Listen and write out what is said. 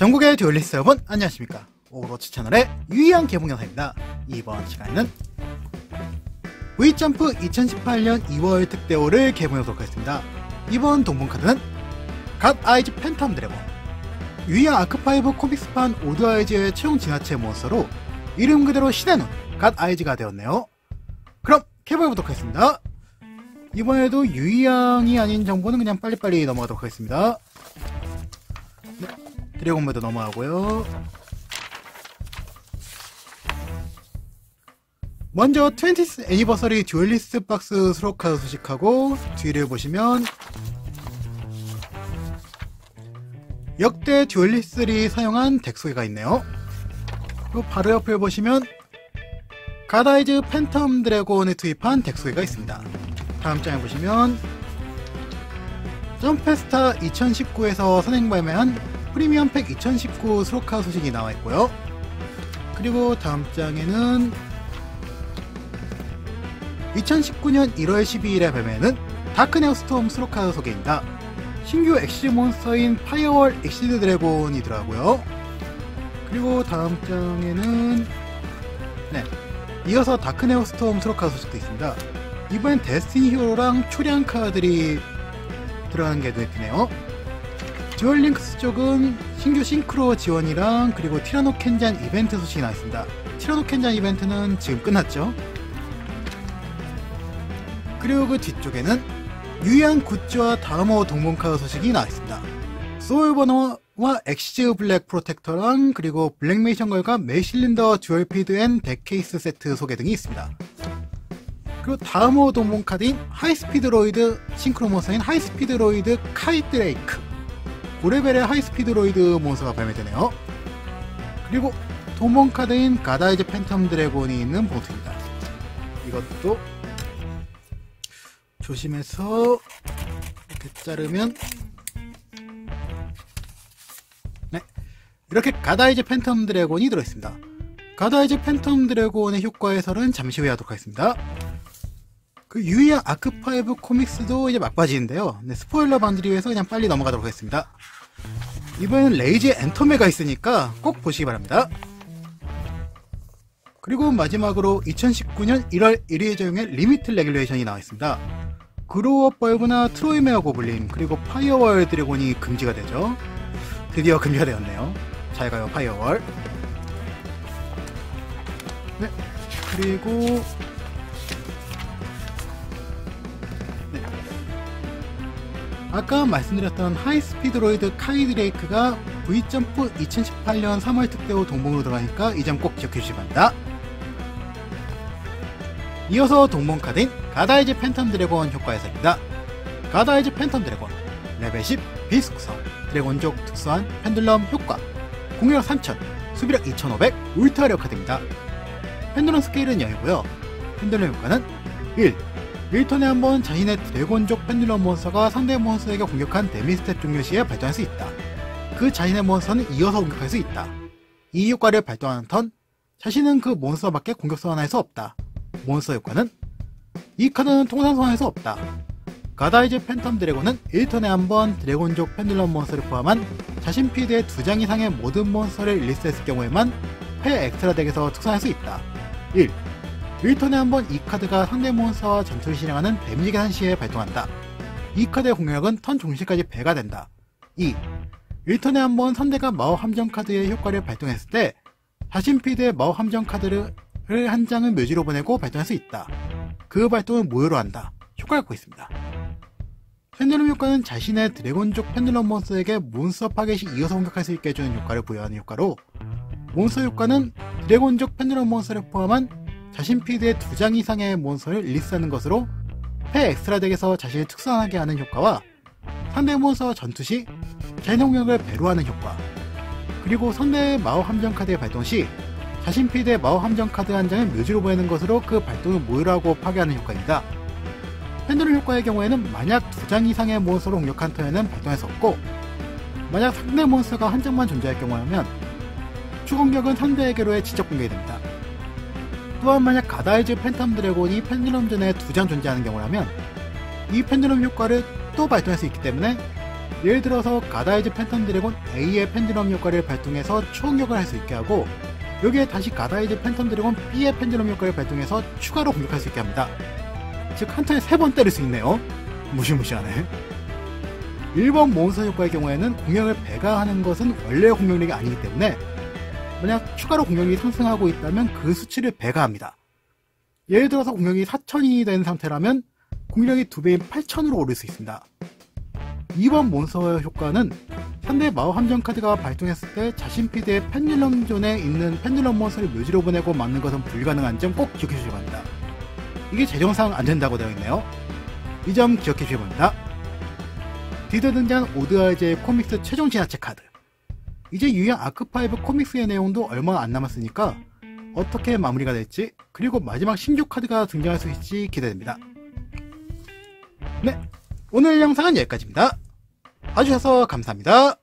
전국의 듀얼리스트 여러분 안녕하십니까? 오로치 채널의 유의한 개봉 영상입니다. 이번 시간에는 V점프 2018년 2월 특대호를 개봉해보도록 하겠습니다. 이번 동봉카드는 갓 아이즈 팬텀 드래곤 유의한 아크5 코믹스판 오드 아이즈의 최종 진화체 몬스터로 이름 그대로 신의 눈, 갓 아이즈가 되었네요. 그럼 개봉해보도록 하겠습니다. 이번에도 유의양이 아닌 정보는 그냥 빨리빨리 넘어가도록 하겠습니다. 네, 드래곤 모드 넘어가고요. 먼저 20th 애니버서리 듀얼리스트 박스 수록카드 소식하고 뒤를 보시면 역대 듀얼리스트들이 사용한 덱 소개가 있네요. 그리고 바로 옆을 보시면 가다이즈 팬텀 드래곤에 투입한 덱 소개가 있습니다. 다음 장에 보시면 점페스타 2019에서 선행 발매한 프리미엄 팩 2019 수록카 소식이 나와 있고요. 그리고 다음 장에는 2019년 1월 12일에 발매하는 다크네오 스톰 수록카 소개입니다. 신규 엑시드 몬스터인 파이어월 엑시드 드래곤이더라고요. 그리고 다음 장에는 네 이어서 다크네오 스톰 수록카 소식도 있습니다. 이번엔 데스티니 히어로랑 초량 카들이 들어가는 게 띄네요. 듀얼링크스 쪽은 신규 싱크로 지원이랑 그리고 티라노 켄잔 이벤트 소식이 나왔습니다. 티라노 켄잔 이벤트는 지금 끝났죠. 그리고 그 뒤쪽에는 유의한 굿즈와 다음호 동봉카드 소식이 나왔습니다. 소울버너와 엑시즈 블랙 프로텍터랑 그리고 블랙메이션 걸과 메실린더 듀얼 피드 앤 덱케이스 세트 소개 등이 있습니다. 그리고 다음호 동봉 카드인 하이스피드 로이드 싱크로 몬스터인 하이스피드 로이드 카이드레이크 5레벨의 하이스피드 로이드 몬스터가 발매되네요. 그리고 동봉 카드인 가다이즈 팬텀 드래곤이 있는 봉투입니다. 이것도 조심해서 이렇게 자르면 네 이렇게 가다이즈 팬텀 드래곤이 들어있습니다. 가다이즈 팬텀 드래곤의 효과 해설은 잠시 후에 하도록 하겠습니다 그 유의한 아크5 코믹스도 이제 막바지인데요. 네, 스포일러 방지를 위해서 그냥 빨리 넘어가도록 하겠습니다. 이번엔 레이지 엔터메가 있으니까 꼭 보시기 바랍니다. 그리고 마지막으로 2019년 1월 1일 적용의 리미트 레귤레이션이 나와 있습니다. 그로어 벌브나 트로이메어 고블린 그리고 파이어월 드래곤이 금지가 되죠. 드디어 금지가 되었네요. 잘 가요 파이어월. 네. 그리고 아까 말씀드렸던 하이스피드 로이드 카이드레이크가 V점프 2018년 3월 특대호 동봉으로 들어가니까 이 점 꼭 기억해 주시기 바랍니다. 이어서 동봉 카드인 가다이즈 팬텀 드래곤 효과 해설입니다. 가다이즈 팬텀 드래곤 레벨 10 비스 구성 드래곤족 특수한 펜들럼 효과 공격 3000 수비력 2500 울트라력 카드입니다. 펜들럼 스케일은 0이고요. 펜들럼 효과는 1 1턴에 한 번 자신의 드래곤족 펜듈럼 몬스터가 상대 몬스터에게 공격한 데미 스탯 종료 시에 발동할 수 있다. 그 자신의 몬스터는 이어서 공격할 수 있다. 이 효과를 발동하는 턴, 자신은 그 몬스터밖에 공격 소환할 수 없다. 몬스터 효과는 이 카드는 통상 수 없다. 가다이즈 팬텀 드래곤은 1턴에 한 번 드래곤족 펜듈럼 몬스터를 포함한 자신 필드의 두장 이상의 모든 몬스터를 릴리스했을 경우에만 패 엑스트라 덱에서 특성할 수 있다. 1. 1턴에 한 번 이 카드가 상대 몬스터와 전투를 실행하는 데미지 계산 시에 발동한다. 이 카드의 공격력은 턴 종시까지 배가 된다. 2. 1턴에 한 번 상대가 마법 함정 카드의 효과를 발동했을 때 자신 필드의 마법 함정 카드를 한 장을 묘지로 보내고 발동할 수 있다. 그 발동을 무효로 한다. 효과를 갖고 있습니다. 펜듈럼 효과는 자신의 드래곤족 펜듈럼 몬스터에게 몬스터 파겟이 이어서 공격할 수 있게 해주는 효과를 부여하는 효과로 몬스터 효과는 드래곤족 펜듈럼 몬스터를 포함한 자신 필드의 두 장 이상의 몬스터를 릴리스하는 것으로 패 엑스트라 덱에서 자신을 특성하게 하는 효과와 상대 몬스터 전투 시 공격을 배로 하는 효과 그리고 상대의 마법 함정 카드의 발동 시 자신 필드의 마법 함정 카드 한 장을 묘지로 보내는 것으로 그 발동을 무효라고 파괴하는 효과입니다. 펜드룸 효과의 경우에는 만약 두 장 이상의 몬스터로 공격한 턴에는 발동할 수 없고 만약 상대 몬스터가 한 장만 존재할 경우라면 추공격은 상대에게로의 직접 공격이 됩니다. 또한 만약 가다이즈 팬텀 드래곤이 펜듈럼 전에 두 장 존재하는 경우라면 이 펜듈럼 효과를 또 발동할 수 있기 때문에 예를 들어서 가다이즈 팬텀 드래곤 A의 펜듈럼 효과를 발동해서 초공격을 할 수 있게 하고 여기에 다시 가다이즈 팬텀 드래곤 B의 펜듈럼 효과를 발동해서 추가로 공격할 수 있게 합니다. 즉 한 턴에 세 번 때릴 수 있네요. 무시무시하네. 1번 몬스터 효과의 경우에는 공격을 배가하는 것은 원래 공격력이 아니기 때문에 만약 추가로 공격이 상승하고 있다면 그 수치를 배가합니다. 예를 들어서 공격이 4000이 된 상태라면 공격력이 2배인 8000으로 오를 수 있습니다. 2번 몬스터 효과는 상대 마법 함정 카드가 발동했을 때 자신 피드의 펜듈럼 존에 있는 펜듈럼 몬스터를 묘지로 보내고 막는 것은 불가능한 점 꼭 기억해 주시기 바랍니다. 이게 재정상 안 된다고 되어 있네요. 이 점 기억해 주시기 바랍니다. 디드 등장 오드아이즈의 코믹스 최종 진화체 카드. 이제 유형 아크5 코믹스의 내용도 얼마 안 남았으니까 어떻게 마무리가 될지 그리고 마지막 신규 카드가 등장할 수 있을지 기대됩니다. 네, 오늘 영상은 여기까지입니다. 봐주셔서 감사합니다.